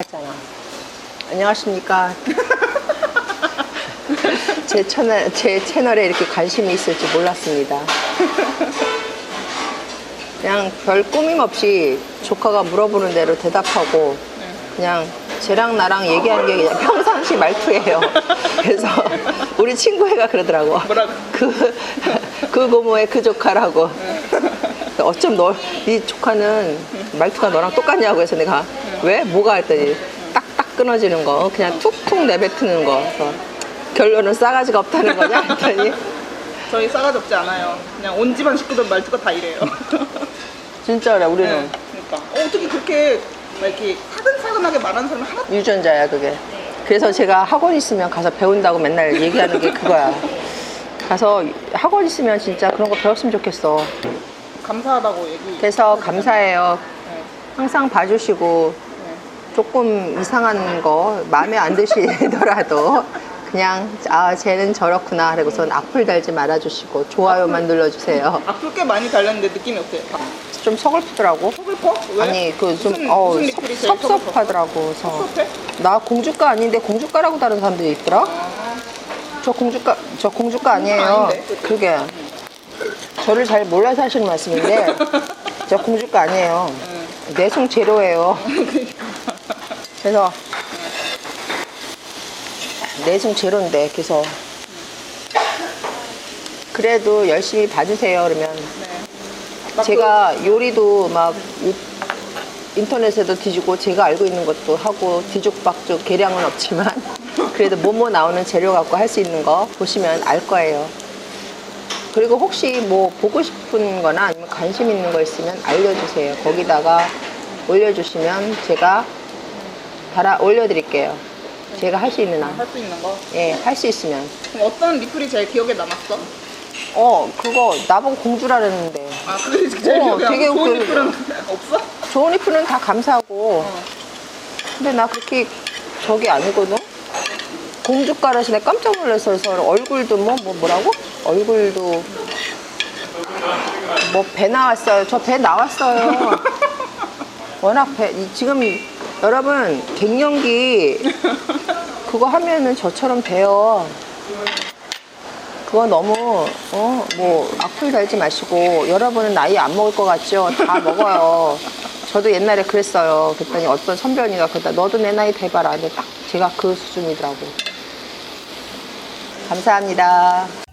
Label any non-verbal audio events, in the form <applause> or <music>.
했잖아. 안녕하십니까. <laughs> 제 채널, 제 채널에 이렇게 관심이 있을 줄 몰랐습니다. 그냥 별 꾸밈 없이 조카가 물어보는 대로 대답하고 그냥 쟤랑 나랑 얘기하는 게 그냥 평상시 말투예요. <laughs> 그래서 우리 친구애가 그러더라고. 뭐라고? 그, 그 고모의 그 조카라고. 어쩜 너, 네 조카는 말투가 너랑 똑같냐고 해서 내가 왜? 뭐가 했더니 딱딱 끊어지는 거. 그냥 툭툭 내뱉는 거. 그래서 결론은 싸가지가 없다는 거냐 <laughs> 했더니 저희 싸가지 없지 않아요. 그냥 온 집안 식구들 말투가 다 이래요. <laughs> 진짜 그래, 우리는. 네, 그러니까 어, 어떻게 그렇게 막 이렇게 사근사근하게 말하는 사람이 하나 유전자야 그게 그래서 제가 학원 있으면 가서 배운다고 맨날 얘기하는 게 그거야 가서 학원 있으면 진짜 그런 거 배웠으면 좋겠어 감사하다고 얘기. 그래서 감사해요 네, 항상 봐주시고 네. 조금 이상한 거 마음에 안 드시더라도 그냥 아 쟤는 저렇구나 그리고선 악플 달지 말아주시고 좋아요만 눌러주세요 악플 꽤 많이 달렸는데 느낌이 어때요? 좀 서글프더라고 서글퍼? 왜? 아니 그좀 무슨, 어, 무슨 섭- 리플이 제일 서글퍼? 섭섭하더라고 그래서 섭섭해? 나 공주가 아닌데 공주가라고 다른 사람들이 있더라 아, 저 공주가 저 공주가 아니에요. 아닌데? 그게 저를 잘 몰라서 하시는 말씀인데 저 공주가 아니에요. 내성 제로예요. 그래서 내성 제로인데 그래서 그래도 열심히 봐주세요. 그러면 네. 막 제가 요리도 막 유- 인터넷에도 뒤지고 제가 알고 있는 것도 하고 뒤죽박죽 계량은 없지만 <laughs> 그래도 뭐뭐 나오는 재료 갖고 할 수 있는 거 보시면 알 거예요. 그리고 혹시 뭐 보고 싶은 거나 아니면 관심 있는 거 있으면 알려주세요. 거기다가 올려주시면 제가 달아 올려드릴게요. 제가 할 수 있는 한. 할 수 있는 거. 예, 할 수 있으면. 그럼 어떤 리플이 제일 기억에 남았어? 어, 그거 나보고 공주라랬는데. 아, 그게 제일 어, 기억에 남았어. 되게 좋은 그- 리플은 <laughs> 없어? 좋은 리플은 다 감사하고. 어. 근데 나 그렇게 저기 아니거든? 공주가라서 내가 깜짝 놀라서 그래서 얼굴도 뭐, 뭐 뭐라고? 얼굴도 뭐 배 나왔어요. 저 배 나왔어요. <laughs> 워낙 배, 이- 지금 여러분 갱년기 그거 하면은 저처럼 돼요. 그거 너무 어 뭐 악플 달지 마시고 여러분은 나이 안 먹을 것 같죠? 다 먹어요. 저도 옛날에 그랬어요. 그랬더니 어떤 선배언니가 그러다 너도 내 나이 대봐라. 근데 딱 제가 그 수준이더라고. 감사합니다.